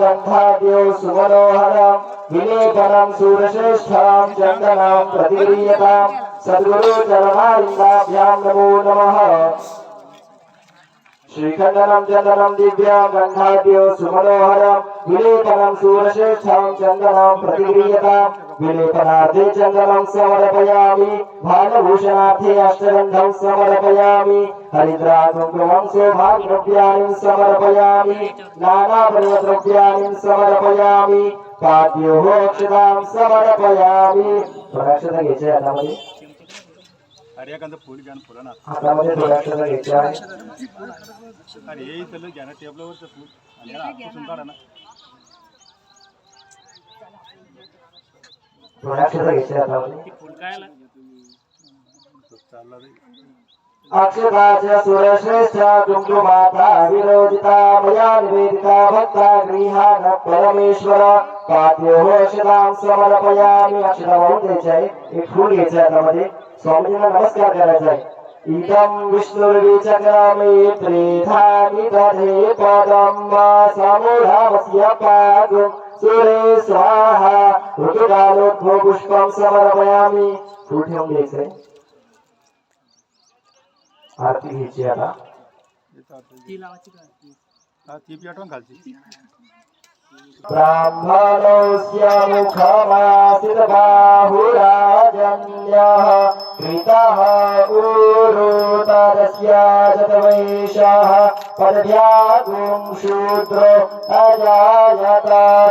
गन्धाद्यो सुमनोहरम् विलेपनं सूरश्रेष्ठां चन्दनां प्रतिगृह्यतां सद्गुरुचरणारिन्दाभ्यां नमो नमः श्रीखण्डनं चन्दनं दिव्यां गन्धाद्यो सुमनोहरम् विलेपनं सूरश्रेष्ठां चन्दनां प्रतिगृह्यतां विलेपनार्थे चन्दनं समर्पयामि भालभूषणार्थे अष्टगन्धं समर्पयामि हरिद्राकुङ्कुमं सौभाग्यद्रव्याणि समर्पयामि नानावर्णद्रव्याणि समर्पयामि पाद्योः अक्षतां समर्पयामी हातामध्ये हातामध्ये आहे. अरे घ्या टेबलावरचं फुल. आणि याला हातपासून काढा ना थोड्या अक्षता घ्यायच्या आहे हातामध्ये चालला रे अक्षताच्या सुरश्रेष्ठा कुंकुमाता विरोजिता मया निवेदिता भक्ता गृहान परमेश्वर. अक्षतां समर्पयामी अक्षता वाहून द्यायची आहे एक फूल घ्यायचं आहे हातामध्ये स्वामीजींना नमस्कार करायचा आहे. इदं विष्णुर्विचक्रमे त्रेधानि दधे पदं समुधावस्य पादुं। सुरे स्वाहा ऋतुकालोद्भव पुष्पं समर्पयामी फूल ठेवून घ्यायचंय आरती घ्यायची आता। हा ती बी आठवण घालची ब्राह्मणोऽस्य मुखमासितबाहुराजन्यः ह्यादोम् श्रोत्र अजायत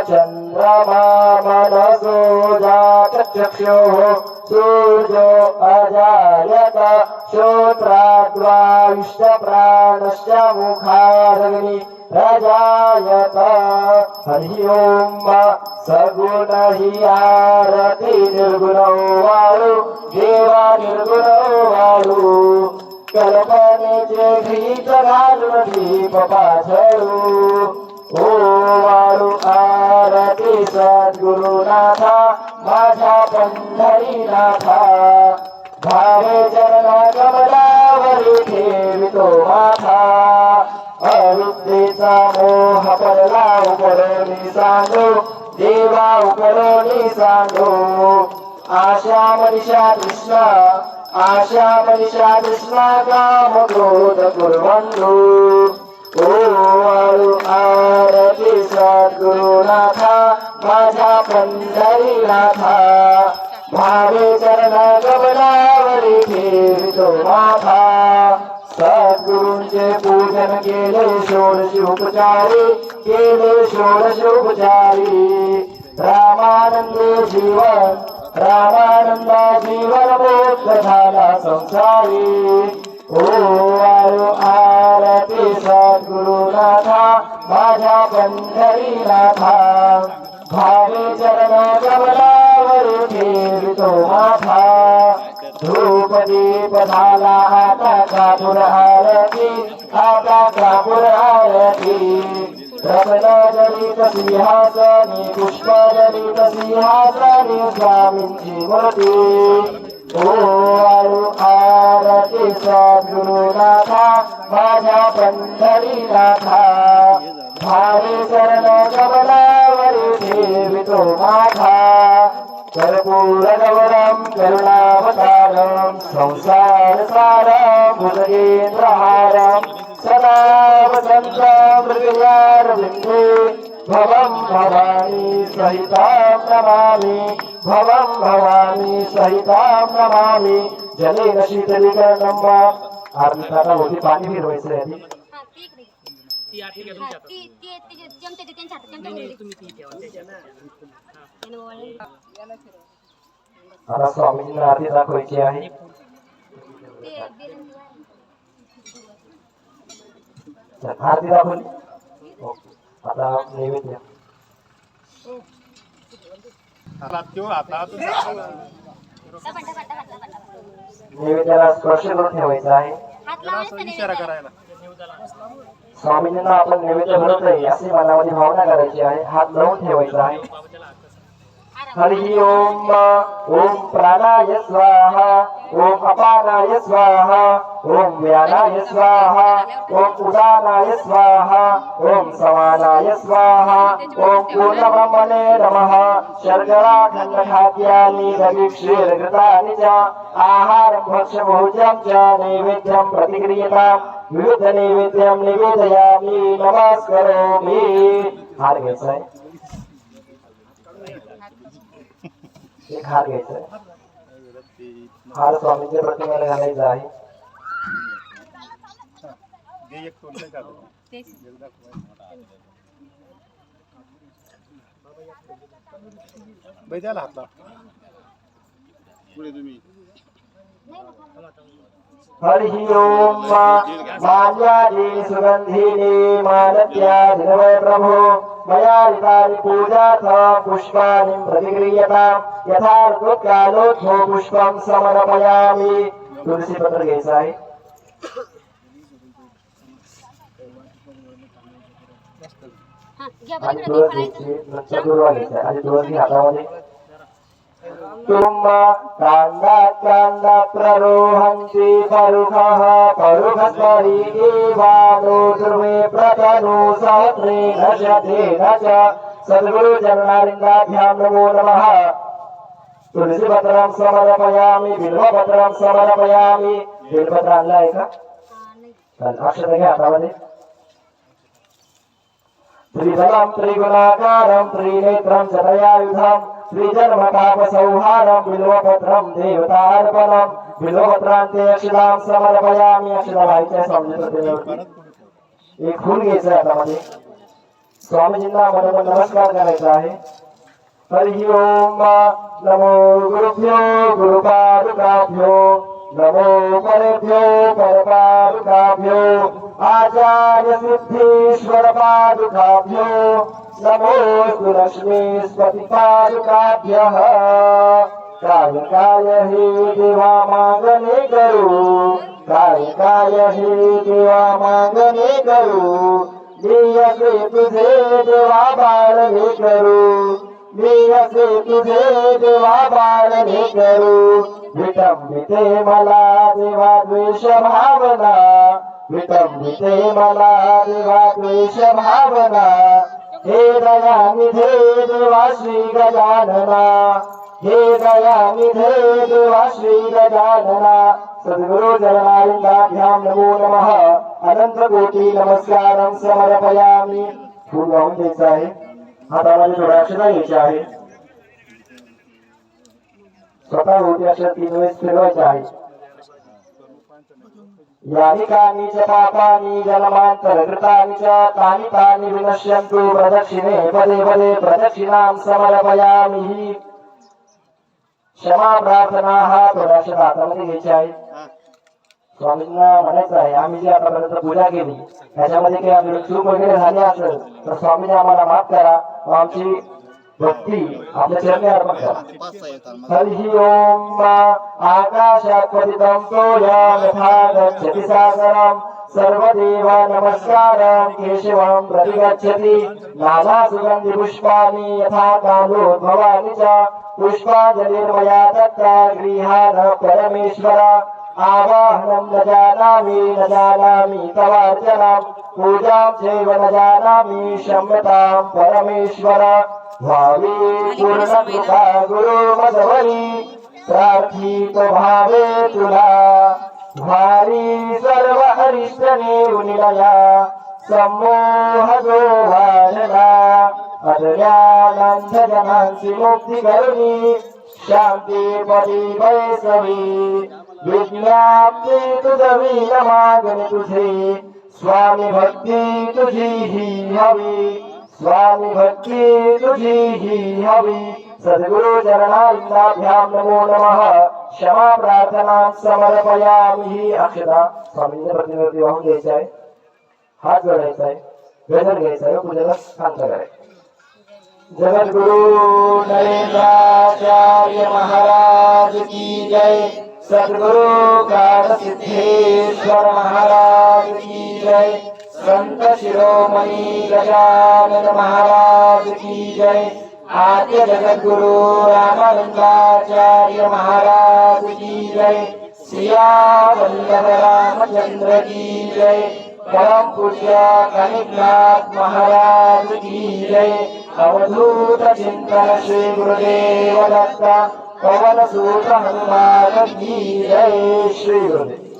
चन्द्रमामनसो जातचक्षुः सूर्यो अजायत श्रोत्राद्वायुष्ट प्राणश्च मुखारि प्रजायत हरि ओम् वा सगुण हि आरति निर्गुणो वायु देवा निर्गुणो वायु कल्पनेचे भीत घालून दीप पाझळू ओ वाळू आरती सद्गुरुनाथा माझ्या पंढरीनाथा. भावे चरणा कमलावरी ठेवितो माथा. अवृत्तीचा मोह पडला उकडोनी सांगो देवा उकडोनी सांगो आशा मनिषा कृष्णा आशा मनिषा कृष्ण काम क्रोध कुर्वन्तो ओ आरती सद्गुरुनाथा माझ्या पंढरीनाथा भावे चरण कमलावरी ठेवितो माथा। सद्गुरूंचे पूजन केले षोडशी उपचारी केले षोडशी उपचारी। रामानंद जीवन रामानंदा जीवन मोक्ष झाला संसारी। ओ वाळू आरती सद्गुरुनाथा माझ्या पंढरी नाथा। भावे चरण कमलावर ठेवितो माथा। धूप दीप झाला आता कापूर आरती आता कापूर आरती। जलित सिंहासनी पुष्प जलित सिंहासनी स्वामींची मूर्ती ओ आरती सद्गुरुनाथा माझ्या पंढरी नाथा भावे चरण कमलावरी ठेवितो माथा कर्पूरगौरं करुणावतारं संसारसारं भुजगेन्द्रहारं। सदा वसन्तं मृगयारविन्दे भवं भवानी सहितां नमामि भवं भवानी सहितां नमामि। जलेन शीतलीकरणं वा। आरती होती पाणी फिरवायचं आहे आधी. ती आता स्वामीजींना आरती दाखवायची आहे. ते बिर्याणी वाढ. दाखवली आता नैवेद्य. नैवेद्याला स्पर्श करून ठेवायचा आहे. स्वामीजींना आपण नैवेद्य भरत नाही असे मनामध्ये भावना करायची आहे. हात लावून ठेवायचा आहे. हरि ओम ओम प्राणाय स्वाहा ओम अपानाय स्वाहा ओम व्यानाय स्वाहा ओम उदानाय स्वाहा ओम समानाय स्वाहा ओम पूर्णब्रह्मणे नमः। शर्करा खण्डखाद्यानि दधिक्षीरघृतानि च आहारं भक्ष्यभोज्यं च नैवेद्यं प्रतिक्रियताम् विविध नैवेद्यं निवेदयामि। नमस्करोमि। हार घ्यायचा आहे एक हार घ्यायचा. आहे हार स्वामींच्या प्रतिमेला घालायचा आहे. द्याला हातला पुढे तुम्ही हरि ओम माल्यादि सुगन्धिनी मालत्यादिनवय प्रभो. मया ऋतानि पूजाथ पुष्पाणि प्रतिक्रियताम् यथा ऋतुकालोद्धो पुष्पं समर्पयामि। तुलसी पत्र घ्यायचं आहे. आणि तुळस घ्यायची नंतर दुर्वा घ्यायचा आहे. आणि तुळस घे हातामध्ये. तुम कांदा कांदा प्ररोहन्ति परुखः परुखस्वरी देवानो ध्रुवे प्रतनु सहस्रे नशते न च। सद्गुरु चरणारिन्दाभ्यां नमो नमः। तुलसीपत्रं समर्पयामि बिल्वपत्रं समर्पयामि। बिल्वपत्र आणलं आहे का? अक्षर घ्या हातामध्ये त्रिदलं त्रिगुणाकारं त्रिनेत्रं त्रिजन्मतापसंहारं बिल्वपत्रं देवतार्पणं बिल्वपत्रान्ते अक्षरां समर्पयामि अक्षरा व्हायच्या एक फूल घ्यायचं आहे हातामध्ये स्वामीजींना मनोमन नमस्कार करायचा आहे. हरि ओम नमो गुरुभ्यो गुरुपादुकाभ्यो नमो परेभ्यो परपादुकाभ्यो आचार्य सिद्धेश्वर पादुकाभ्यो नमो लक्ष्मीस्पति पादुकाभ्यः हे देवा मागणे करू। काय हे देवा मागणे करू। मी असे तुझे देवा बाळने करू। मी असे तुझे देवा बाळने करू। विटंबिते मला देवा द्वेष भावना विटंबिते मला देवा भावना हे दया निधे देवा श्री गजानना। हे दया निधे देवा श्री गजानना। सद्गुरु चरणारिंदाभ्यां नमो नमः। अनंत कोटी नमस्कारं समर्पयामी। फूल वाहून घ्यायचं आहे. हातामध्ये थोडा अक्षता घ्यायचे आहे. स्वतः होती अशा तीन वेळेस फिरवायचे आहे. यानि कानि च पापानि जन्मान्तरकृतानि च तानि तानि विनश्यन्तु प्रदक्षिणे पदे पदे प्रदक्षिणां समर्पयामि। क्षमा प्रार्थना हा थोड्याशा हातामध्ये घ्यायची आहे स्वामींना म्हणायचं आहे आम्ही जी आतापर्यंत पूजा केली त्याच्यामध्ये काही आपली चूक वगैरे झाली असेल तर स्वामीने आम्हाला माफ करा। आमची भक्ती आपल्या चरणी अर्पण करा. हरि ओम आकाशात पतितं तोयं यथा गच्छति सागरं सर्वदेव नमस्कारं केशवं प्रतिगच्छति. नाना सुगन्धि पुष्पाणि यथा कालोद्भवानि च. पुष्पाञ्जलिर्मया दत्ता गृहाण परमेश्वर. आवाहनं न जानामि न जानामि तवार्चनं पूजां चैव न जानामि क्षम्यतां परमेश्वर. भावी पूर्णकृपा गुरु मधवरी प्रार्थित भावे तुला. भारी सर्व हरिष्ठने निलया सम्मोह जो वाढला. अज्ञानांध जनांची मुक्ती करुणी शांती पदी वैसवी विज्ञाप्ती तुझवी मागणी तुझे स्वामी भक्ती तुझी ही हवी. स्वामी भक्ती तुझी ही हवी। सद्गुरु चरणारिंदाभ्यां नमो नमः। क्षमा प्रार्थना समर्पयामि ही अक्षता। स्वामींच्या प्रतिनिधी वाहून घ्यायचा आहे. हात जोडायचा आहे. गजर घ्यायचा आहे. पूजेला शांत करायचं जगद्गुरु नरेंद्राचार्य महाराज की जय। सद्गुरु काल सिद्धेश्वर महाराज की जय। संत शिरोमणी गजानन महाराज की जय। आद्य जगद्गुरु रामानंदाचार्य महाराज की जय। सिया वल्लभ रामचंद्र की जय। परम पूज्य कनिकनाथ महाराज की जय। अवधूत चिंतन श्री गुरुदेव दत्ता पवन सूत हनुमान की जय श्री गुरुदेव।